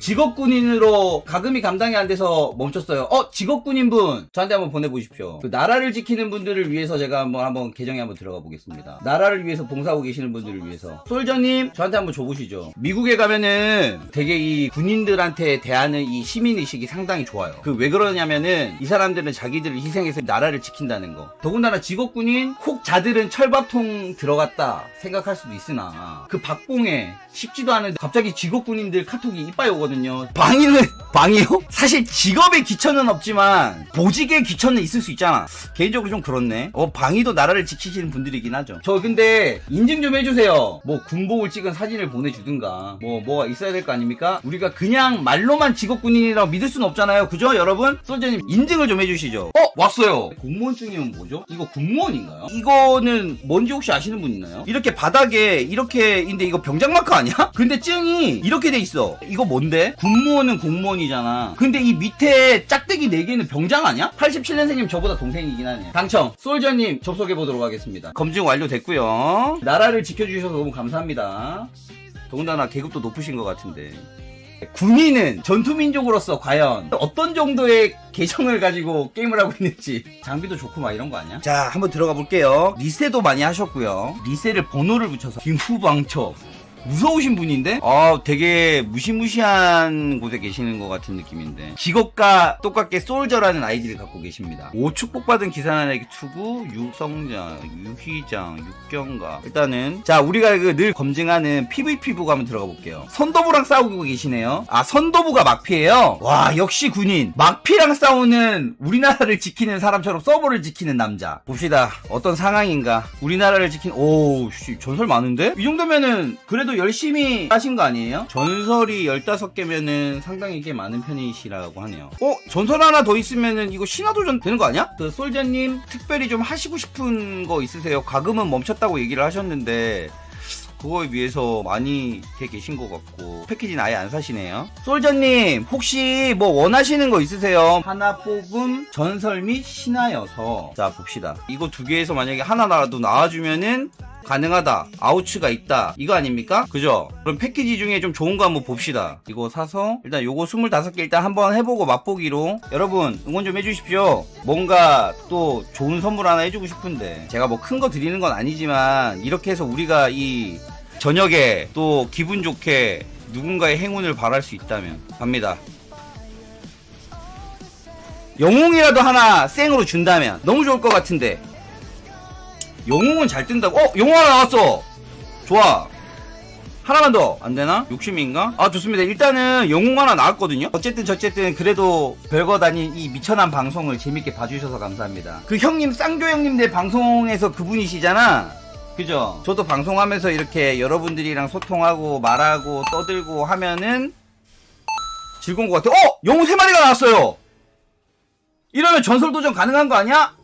직업군인으로 가금이 감당이 안 돼서 멈췄어요. 어, 직업군인분 저한테 한번 보내보십시오. 그 나라를 지키는 분들을 위해서 제가 한번 한번 계정에 한번 들어가 보겠습니다. 나라를 위해서 봉사하고 계시는 분들을 위해서 솔저님 저한테 한번 줘보시죠. 미국에 가면은 되게 이 군인들한테 대하는 이 시민 의식이 상당히 좋아요. 그 왜 그러냐면은 이 사람들은 자기들을 희생해서 나라를 지킨다는 거. 더군다나 직업군인 혹 자들은 철밥통 들어갔다 생각할 수도 있으나 그 박봉에 쉽지도 않은데 갑자기 직업군인들 카톡이 이빠이 오거든 요. 방위는 방위요? 사실 직업에 귀천은 없지만 보직에 귀천은 있을 수 있잖아. 개인적으로 좀 그렇네. 어 방위도 나라를 지키시는 분들이긴 하죠. 저 근데 인증 좀 해주세요. 뭐 군복을 찍은 사진을 보내주든가 뭐 뭐가 있어야 될 거 아닙니까? 우리가 그냥 말로만 직업 군인이라고 믿을 수는 없잖아요. 그죠 여러분? 솔저님 인증을 좀 해주시죠. 어 왔어요. 공무원증이면 뭐죠? 이거 군무원인가요? 이거는 뭔지 혹시 아시는 분 있나요? 이렇게 바닥에 이렇게 인데 이거 병장 마크 아니야? 근데 증이 이렇게 돼 있어. 이거 뭔데? 군무원은 공무원이잖아. 근데 이 밑에 짝대기 4개는 병장 아니야? 87년생님 저보다 동생이긴 하네요. 당첨 솔저님 접속해 보도록 하겠습니다. 검증 완료됐고요. 나라를 지켜주셔서 너무 감사합니다. 더군다나 계급도 높으신 것 같은데. 군인은 전투민족으로서 과연 어떤 정도의 개성을 가지고 게임을 하고 있는지 장비도 좋고 막 이런 거 아니야? 자 한번 들어가 볼게요 리세도 많이 하셨고요 리세를 번호를 붙여서 김후방초 무서우신 분인데? 아, 되게 무시무시한 곳에 계시는 것 같은 느낌인데. 직업과 똑같게 솔저라는 아이디를 갖고 계십니다. 5축복받은 기사나에게 투구, 육성장, 유희장, 육경가. 일단은, 자, 우리가 그 늘 검증하는 PVP 부가 한번 들어가 볼게요. 선도부랑 싸우고 계시네요. 아, 선도부가 막피예요 와, 역시 군인. 막피랑 싸우는 우리나라를 지키는 사람처럼 서버를 지키는 남자. 봅시다. 어떤 상황인가. 우리나라를 지킨, 오, 씨, 전설 많은데? 이 정도면은, 그래도 열심히 하신 거 아니에요? 전설이 15개면은 상당히 꽤 많은 편이시라고 하네요. 어? 전설 하나 더 있으면은 이거 신화도전 되는 거 아니야? 그 솔저님, 특별히 좀 하시고 싶은 거 있으세요? 가금은 멈췄다고 얘기를 하셨는데, 그거에 비해서 많이 돼 계신 것 같고 패키지는 아예 안 사시네요 솔저님 혹시 뭐 원하시는 거 있으세요? 하나 뽑음 전설 및 신화여서 자 봅시다 이거 두 개에서 만약에 하나라도 나와주면은 가능하다. 아우츠가 있다. 이거 아닙니까? 그죠? 그럼 패키지 중에 좀 좋은 거 한번 봅시다. 이거 사서 일단 요거 25개 일단 한번 해보고 맛보기로. 여러분 응원 좀 해주십시오. 뭔가 또 좋은 선물 하나 해주고 싶은데. 제가 뭐 큰 거 드리는 건 아니지만 이렇게 해서 우리가 이 저녁에 또 기분 좋게 누군가의 행운을 바랄 수 있다면 갑니다. 영웅이라도 하나 생으로 준다면 너무 좋을 것 같은데 영웅은 잘 뜬다고 어 영웅 하나 나왔어 좋아 하나만 더 안되나? 욕심인가? 아 좋습니다 일단은 영웅 하나 나왔거든요 어쨌든 저쨌든 그래도 별거 다닌 이 미천한 방송을 재밌게 봐주셔서 감사합니다 그 형님 쌍조 형님 내 방송에서 그분이시잖아 그죠? 저도 방송하면서 이렇게 여러분들이랑 소통하고 말하고 떠들고 하면은 즐거운 것 같아요 어! 영웅 3마리가 나왔어요 이러면 전설도전 가능한 거 아니야?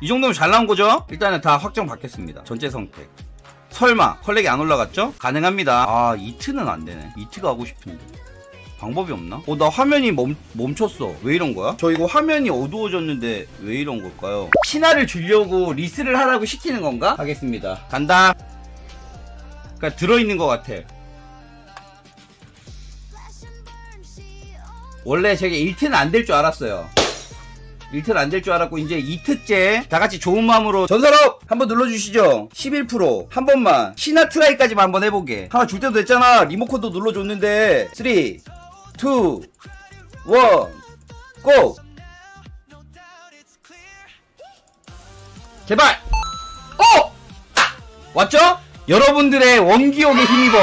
이 정도면 잘 나온 거죠? 일단은 다 확정 받겠습니다. 전체 선택. 설마 컬렉이 안 올라갔죠? 가능합니다. 아 이트는 안 되네. 이트가 하고 싶은데. 방법이 없나? 어, 나 화면이 멈, 멈췄어. 왜 이런 거야? 저 이거 화면이 어두워졌는데 왜 이런 걸까요? 신화를 주려고 리스를 하라고 시키는 건가? 하겠습니다. 간다. 그니까 들어있는 것 같아. 원래 제가 1트는 안 될 줄 알았어요. 1트는 안될 줄 알았고 이제 2트째 다 같이 좋은 마음으로 전설업 한번 눌러주시죠 11%한 번만 신화 트라이까지만 한번 해보게 하나 줄 때도 됐잖아 리모컨도 눌러줬는데 3 2 1 고! 제발! 어! 왔죠? 여러분들의 원기옥에 힘입어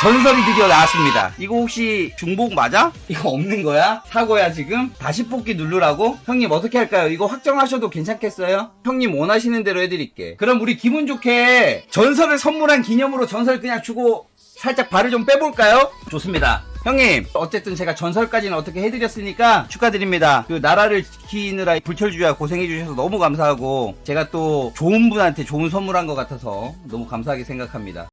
전설이 드디어 나왔습니다. 이거 혹시 중복 맞아? 이거 없는 거야? 사고야 지금? 다시 뽑기 누르라고? 형님 어떻게 할까요? 이거 확정하셔도 괜찮겠어요? 형님 원하시는 대로 해드릴게. 그럼 우리 기분 좋게 전설을 선물한 기념으로 전설 그냥 주고 살짝 발을 좀 빼볼까요? 좋습니다. 형님, 어쨌든 제가 전설까지는 어떻게 해드렸으니까 축하드립니다. 그 나라를 지키느라 불철주야 고생해주셔서 너무 감사하고 제가 또 좋은 분한테 좋은 선물한 것 같아서 너무 감사하게 생각합니다.